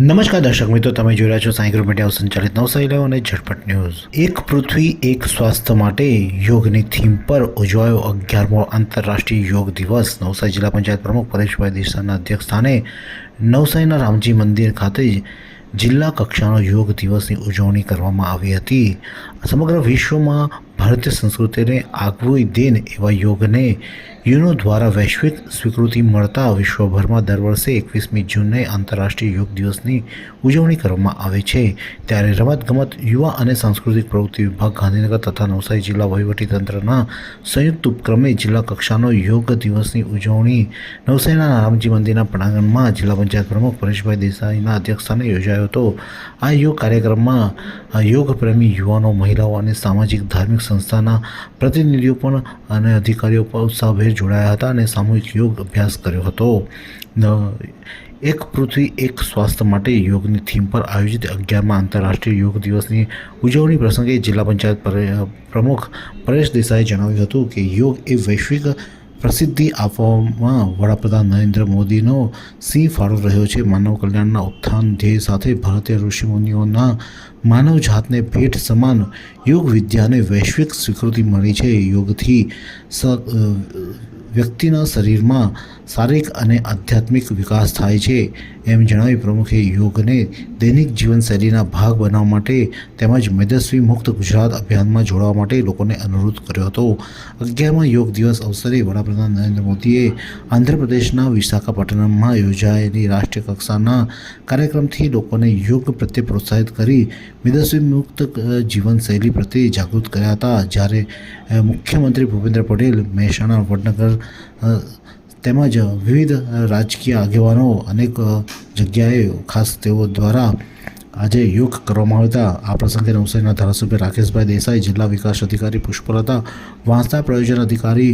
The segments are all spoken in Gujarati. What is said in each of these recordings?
નમસ્કાર દર્શક મિત્રો, તમે જોઈ રહ્યા છો સાયકલ મીડિયા સંચાલિત નવસારી લાઈવ અને ઝટપટ ન્યૂઝ. એક પૃથ્વી, એક સ્વાસ્થ્ય માટે યોગની થીમ પર ઉજવાયો અગિયારમો આંતરરાષ્ટ્રીય યોગ દિવસ. નવસારી જિલ્લા પંચાયત પ્રમુખ પરેશભાઈ દેસાઈના અધ્યક્ષસ્થાને નવસારીના રામજી મંદિર ખાતે જિલ્લા કક્ષાનો યોગ દિવસની ઉજવણી કરવામાં આવી હતી. સમગ્ર વિશ્વમાં ભારતીય સંસ્કૃતિને આગવું દેન એવા યોગને યુનો દ્વારા વૈશ્વિક સ્વીકૃતિ મળતા વિશ્વભરમાં દર વર્ષે એકવીસમી જૂનને આંતરરાષ્ટ્રીય યોગ દિવસની ઉજવણી કરવામાં આવે છે. ત્યારે રમતગમત, યુવા અને સાંસ્કૃતિક પ્રવૃત્તિ વિભાગ, ગાંધીનગર તથા નવસારી જિલ્લા વહીવટીતંત્રના સંયુક્ત ઉપક્રમે જિલ્લા કક્ષાનો યોગ દિવસની ઉજવણી નવસારીના રામજી મંદિરના પ્રાંગણમાં જિલ્લા પંચાયત પ્રમુખ પરેશભાઈ દેસાઈના અધ્યક્ષસ્થાને યોજાયો હતો. આ યોગ કાર્યક્રમમાં યોગ પ્રેમી યુવાનો, મહિલાઓ અને સામાજિક ધાર્મિક સંસ્થાના પ્રતિનિધિઓ પણ અને અધિકારીઓ પણ ઉત્સાહભેર જોડાયા હતા અને સામૂહિક યોગ અભ્યાસ કર્યો હતો. એક પૃથ્વી, એક સ્વાસ્થ્ય માટે યોગની થીમ પર આયોજિત અગિયારમાં આંતરરાષ્ટ્રીય યોગ દિવસની ઉજવણી પ્રસંગે જિલ્લા પંચાયત પ્રમુખ પરેશ દેસાઈએ જણાવ્યું હતું કે યોગ એ વૈશ્વિક પ્રસિદ્ધિ આપવામાં વડાપ્રધાન નરેન્દ્ર મોદીનો સિંહ ફાળો રહ્યો છે. માનવ કલ્યાણના ઉત્થાન ધ્યેય સાથે ભારતીય ઋષિમુનિઓના માનવ જાતને ભેટ સમાન યોગ વિદ્યાને વૈશ્વિક સ્વીકૃતિ મળી છે. યોગથી સ વ્યક્તિના શરીરમાં શારીરિક અને આધ્યાત્મિક વિકાસ થાય છે. એમ જણાવી પ્રમુખે યોગને દૈનિક જીવનશૈલીના ભાગ બનાવવા માટે તેમજ મેદસ્વી મુક્ત ગુજરાત અભિયાનમાં જોડાવા માટે લોકોને અનુરોધ કર્યો હતો. અગિયારમાં યોગ દિવસ અવસરે વડાપ્રધાન નરેન્દ્ર મોદીએ આંધ્રપ્રદેશના વિશાખાપટ્ટનમમાં યોજાયેલી રાષ્ટ્રીય કક્ષાના કાર્યક્રમથી લોકોને યોગ પ્રત્યે પ્રોત્સાહિત કરી મેદસ્વી મુક્ત જીવનશૈલી પ્રત્યે જાગૃત કર્યા હતા. જ્યારે મુખ્યમંત્રી ભૂપેન્દ્ર પટેલ મહેસાણા, વડનગર તેમજ વિવિધ રાજકીય આગેવાનો અનેક જગ્યાએ, ખાસ તેઓ દ્વારા આજે યોગ કરવામાં આવતા આ પ્રસંગે નવસારીના ધારાસભ્ય રાકેશભાઈ દેસાઈ, જિલ્લા વિકાસ અધિકારી પુષ્પલતા, વાંસદા પ્રયોજન અધિકારી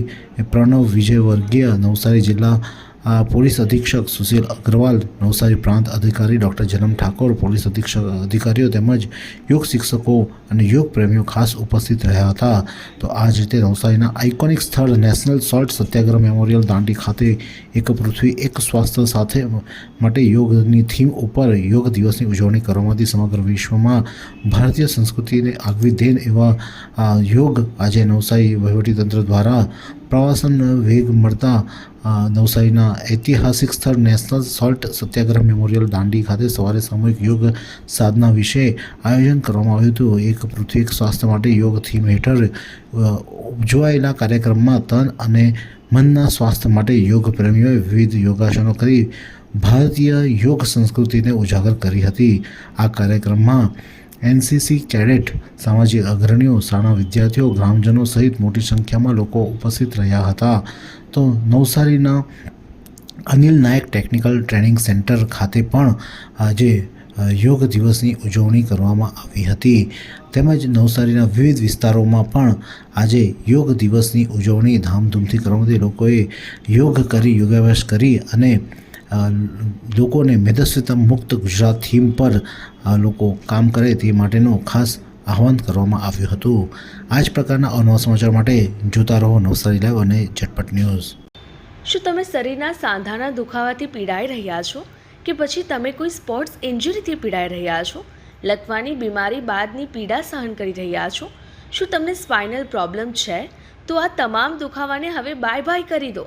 પ્રણવ વિજયવર્ગીય, નવસારી જિલ્લા પોલીસ અધિક્ષક સુશીલ અગ્રવાલ, નવસારી પ્રાંત અધિકારી ડૉક્ટર જનમ ઠાકોર, પોલીસ અધિક્ષક અધિકારીઓ તેમજ યોગ શિક્ષકો અને યોગ પ્રેમીઓ ખાસ ઉપસ્થિત રહ્યા હતા. તો આ જ રીતે નવસારીના આઇકોનિક સ્થળ national salt Satyagraha memorial Dandi ખાતે એક પૃથ્વી એક સ્વાસ્થ્ય સાથે માટે યોગની થીમ ઉપર યોગ દિવસની ઉજવણી કરવામાં હતી સમગ્ર વિશ્વમાં ભારતીય સંસ્કૃતિને આગવી દેન એવા યોગ આજે નવસારી વહીવટીતંત્ર દ્વારા પ્રવાસન વેગ મળતા નવસારીના ઐતિહાસિક સ્થળ national salt Satyagraha memorial Dandi ખાતે સવારે સામૂહિક યોગ સાધના વિશે આયોજન કરવામાં આવ્યું હતું. એક પૃથ્વી સ્વાસ્થ્ય માટે યોગ થીમ હેઠળ ઉજવાયેલા કાર્યક્રમમાં તન અને મનના સ્વાસ્થ્ય માટે યોગ પ્રેમીઓએ વિવિધ યોગાસનો કરી ભારતીય યોગ સંસ્કૃતિને ઉજાગર કરી હતી. આ કાર્યક્રમમાં એનસીસી કેડેટ સામાજિક અગ્રણીઓ, શાળા વિદ્યાર્થીઓ, ગ્રામજનો સહિત મોટી સંખ્યામાં લોકો ઉપસ્થિત રહ્યા હતા. તો નવસારીના Anil Nayak technical training centre ખાતે પણ આજે યોગ દિવસની ઉજવણી કરવામાં આવી હતી. તેમજ નવસારીના વિવિધ વિસ્તારોમાં પણ આજે યોગ દિવસની ઉજવણી ધામધૂમથી કરવામાં લોકોએ યોગ કરી, યોગાભ્યાસ કરી અને લોકોને મેદસ્વીતા મુક્ત ગુજરાત થીમ પર લોકો કામ કરે તે માટેનું ખાસ આહવાન કરવામાં આવ્યું હતું. આ જ પ્રકારના અનવા સમાચાર માટે જોતા રહો નવસારી લાઈવ અને ઝટપટ ન્યૂઝ. શું તમે શરીરના સાંધાના દુખાવાથી પીડાઈ રહ્યા છો? કે પછી તમે કોઈ સ્પોર્ટ્સ ઇન્જરીથી પીડાઈ રહ્યા છો? લકવાની બીમારી બાદની પીડા સહન કરી રહ્યા છો? શું તમને સ્પાઇનલ પ્રોબ્લેમ છે? તો આ તમામ દુખાવાને હવે બાય બાય કરી દો.